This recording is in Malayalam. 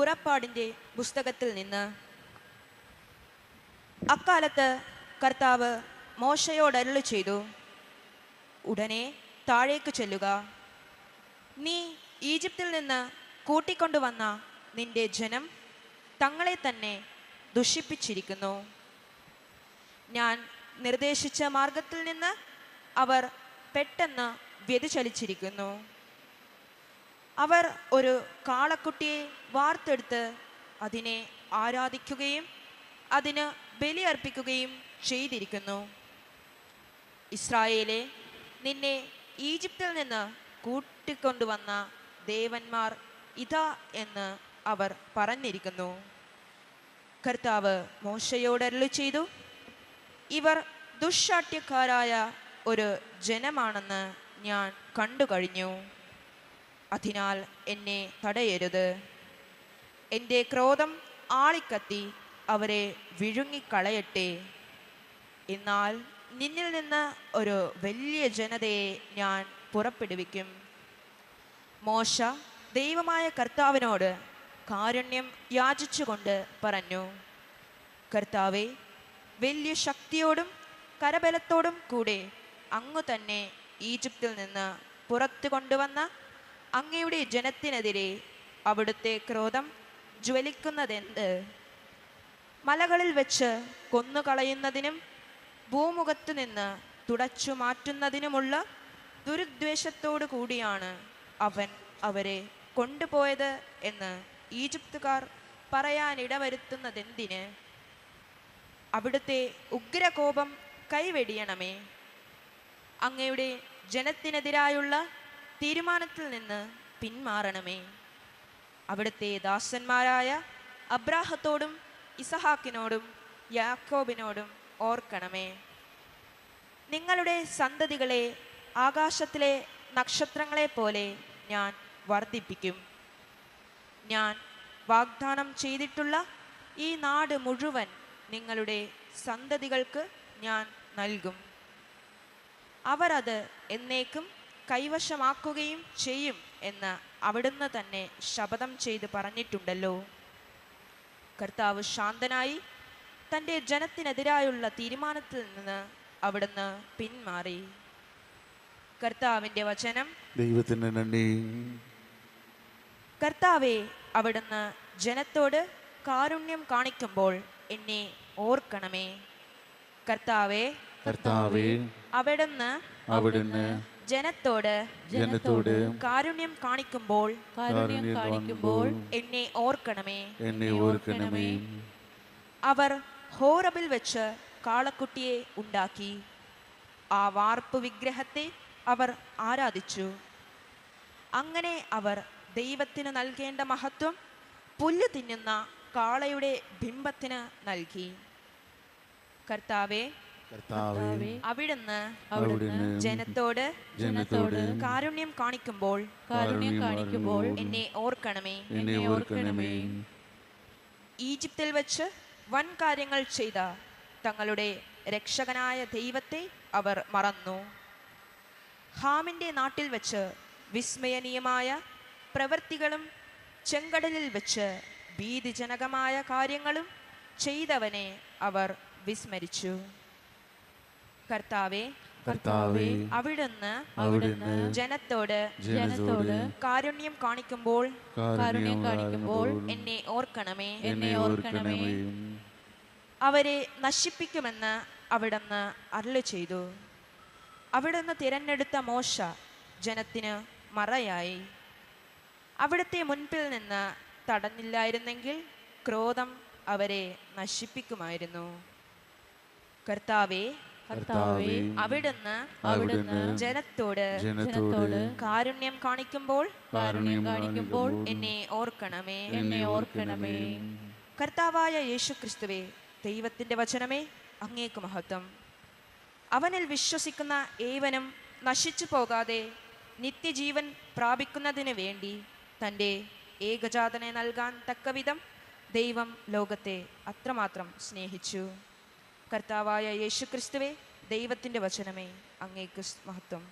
പുറപ്പാടിന്റെ പുസ്തകത്തിൽ നിന്ന്. അക്കാലത്ത് കർത്താവ് മോശയോട് അരുളി ചെയ്തു ഉടനെ താഴേക്ക് ചെല്ലുക. നീ ഈജിപ്തിൽ നിന്ന് കൂട്ടിക്കൊണ്ടുവന്ന നിന്റെ ജനം തങ്ങളെ തന്നെ ദുഷിപ്പിച്ചിരിക്കുന്നു. ഞാൻ നിർദ്ദേശിച്ച മാർഗത്തിൽ നിന്ന് അവർ പെട്ടെന്ന് വ്യതിചലിച്ചിരിക്കുന്നു. അവർ ഒരു കാളക്കുട്ടിയെ വാർത്തെടുത്ത് അതിനെ ആരാധിക്കുകയും അതിന് ബലിയർപ്പിക്കുകയും ചെയ്തിരിക്കുന്നു. ഇസ്രായേലെ നിന്നെ ഈജിപ്തിൽ നിന്ന് കൂട്ടിക്കൊണ്ടുവന്ന ദേവന്മാർ ഇതാ എന്ന് അവർ പറഞ്ഞിരിക്കുന്നു. കർത്താവ് മോശയോട് ചെയ്തു ഇവർ ദുഷാട്യക്കാരായ ഒരു ജനമാണെന്ന് ഞാൻ കണ്ടു കഴിഞ്ഞു അതിനാൽ എന്നെ തടയരുത്. എന്റെ ക്രോധം ആളിക്കത്തി അവരെ വിഴുങ്ങിക്കളയട്ടെ. എന്നാൽ നിന്നിൽ നിന്ന് ഒരു വലിയ ജനതയെ ഞാൻ പുറപ്പെടുവിക്കും. മോശ ദൈവമായ കർത്താവിനോട് കാരുണ്യം യാചിച്ചുകൊണ്ട് പറഞ്ഞു കർത്താവെ വലിയ ശക്തിയോടും കരബലത്തോടും കൂടെ അങ്ങു തന്നെ ഈജിപ്തിൽ നിന്ന് പുറത്തു കൊണ്ടുവന്ന അങ്ങയുടെ ജനത്തിനെതിരെ അവിടുത്തെ ക്രോധം ജ്വലിക്കുന്നതെന്ത്? മലകളിൽ വെച്ച് കൊന്നുകളയുന്നതിനും ഭൂമുഖത്തു നിന്ന് തുടച്ചു മാറ്റുന്നതിനുമുള്ള ദുരുദ്വേഷത്തോടു കൂടിയാണ് അവൻ അവരെ കൊണ്ടുപോയത് എന്ന് ഈജിപ്തുകാർ പറയാനിടവരുത്തുന്നതെന്തിന്? അവിടുത്തെ ഉഗ്രകോപം കൈവെടിയണമേ. അങ്ങയുടെ ജനത്തിനെതിരായുള്ള തീരുമാനത്തിൽ നിന്ന് പിന്മാറണമേ. അവിടുത്തെ ദാസന്മാരായ അബ്രാഹത്തോടും ഇസഹാക്കിനോടും യാക്കോബിനോടും ഓർക്കണമേ. നിങ്ങളുടെ സന്തതികളെ ആകാശത്തിലെ നക്ഷത്രങ്ങളെ പോലെ ഞാൻ വർദ്ധിപ്പിക്കും. ഞാൻ വാഗ്ദാനം ചെയ്തിട്ടുള്ള ഈ നാട് മുഴുവൻ നിങ്ങളുടെ സന്തതികൾക്ക് ഞാൻ നൽകും. അവരത് എന്നേക്കും കൈവശമാക്കുകയും ചെയ്യും എന്ന് അവിടുന്ന് തന്നെ ശപഥം ചെയ്ത് പറഞ്ഞിട്ടുണ്ടല്ലോ. കർത്താവ് ശാന്തനായി തന്റെ ജനത്തിനെതിരായുള്ള തീരുമാനത്തിൽ നിന്ന് അവിടുന്ന് പിന്മാറി. കർത്താവിന്റെ വചനം. ദൈവത്തിന് നന്ദി. കർത്താവെ അവിടുന്ന് ജനത്തോട് കാരുണ്യം കാണിക്കുമ്പോൾ എന്നെ ഓർക്കണമേ. കർത്താവെ കർത്താവേ അവിടുന്ന് അവിടുന്ന് ജനത്തോട് ജനത്തോട് കാരുണ്യം കാണിക്കുമ്പോൾ കാരുണ്യം കാണിക്കുമ്പോൾ എന്നെ ഓർക്കണമേ. എന്നെ ഓർക്കണമേ. അവർ ഹോറബിൽ വെച്ച് കാളക്കുട്ടിയെ ഉണ്ടാക്കി. ആ വാർപ്പ് വിഗ്രഹത്തെ അവർ ആരാധിച്ചു. അങ്ങനെ അവർ ദൈവത്തിന് നൽകേണ്ട മഹത്വം പുല്ല് തിന്നുന്ന കാളയുടെ ബിംബത്തിന് നൽകി. കർത്താവെ കർത്താവേ അവിടുന്ന് അവിടുന്ന് ജനത്തോട് ജനത്തോട് കാരുണ്യം കാണിക്കുമ്പോൾ കാരുണ്യം കാണിക്കുമ്പോൾ എന്നെ ഓർക്കണമേ. എന്നെ ഓർക്കണമേ. ഈജിപ്തിൽ വെച്ച് വൻ കാര്യങ്ങൾ ചെയ്ത തങ്ങളുടെ രക്ഷകനായ ദൈവത്തെ അവർ മറന്നു. ഹാമിന്റെ നാട്ടിൽ വെച്ച് വിസ്മയനീയമായ പ്രവൃത്തികളും ചെങ്കടലിൽ വെച്ച് ഭീതിജനകമായ കാര്യങ്ങളും ചെയ്തവനെ അവർ വിസ്മരിച്ചു. കർത്താവെ കർത്താവേ അവിടുന്ന് അവിടുന്ന് ജനത്തോട് ജനത്തോട് കാരുണ്യം കാണിക്കുമ്പോൾ കാരുണ്യം കാണിക്കുമ്പോൾ എന്നെ ഓർക്കണമേ എന്നെ ഓർക്കണമേ. അവരെ നശിപ്പിക്കുമെന്ന് അവിടുന്ന് അരുളി ചെയ്തു. അവിടുന്ന് തിരഞ്ഞെടുത്ത മോശ ജനത്തിന് മറയായി. അവിടുത്തെ മുൻപിൽ നിന്ന് തടഞ്ഞില്ലായിരുന്നെങ്കിൽ ക്രോധം അവരെ നശിപ്പിക്കുമായിരുന്നു. കർത്താവെ കർത്താവേ അവിടുന്ന് അവിടുന്ന് ജനത്തോട് ജനത്തോട് കാരുണ്യം കാണിക്കുമ്പോൾ കാരുണ്യം കാണിക്കുമ്പോൾ എന്നെ ഓർക്കണമേ എന്നെ ഓർക്കണമേ. കർത്താവായ യേശു ക്രിസ്തുവേ ദൈവത്തിന്റെ വചനമേ അങ്ങേക്ക് മഹത്വം. അവനിൽ വിശ്വസിക്കുന്ന ഏവനും നശിച്ചു പോകാതെ നിത്യജീവൻ പ്രാപിക്കുന്നതിന് വേണ്ടി തന്റെ ഏകജാതനെ നൽകാൻ തക്കവിധം ദൈവം ലോകത്തെ അത്രമാത്രം സ്നേഹിച്ചു. കർത്താവായ യേശുക്രിസ്തുവേ ദൈവത്തിന്റെ വചനമേ അങ്ങേക്ക് മഹത്വം.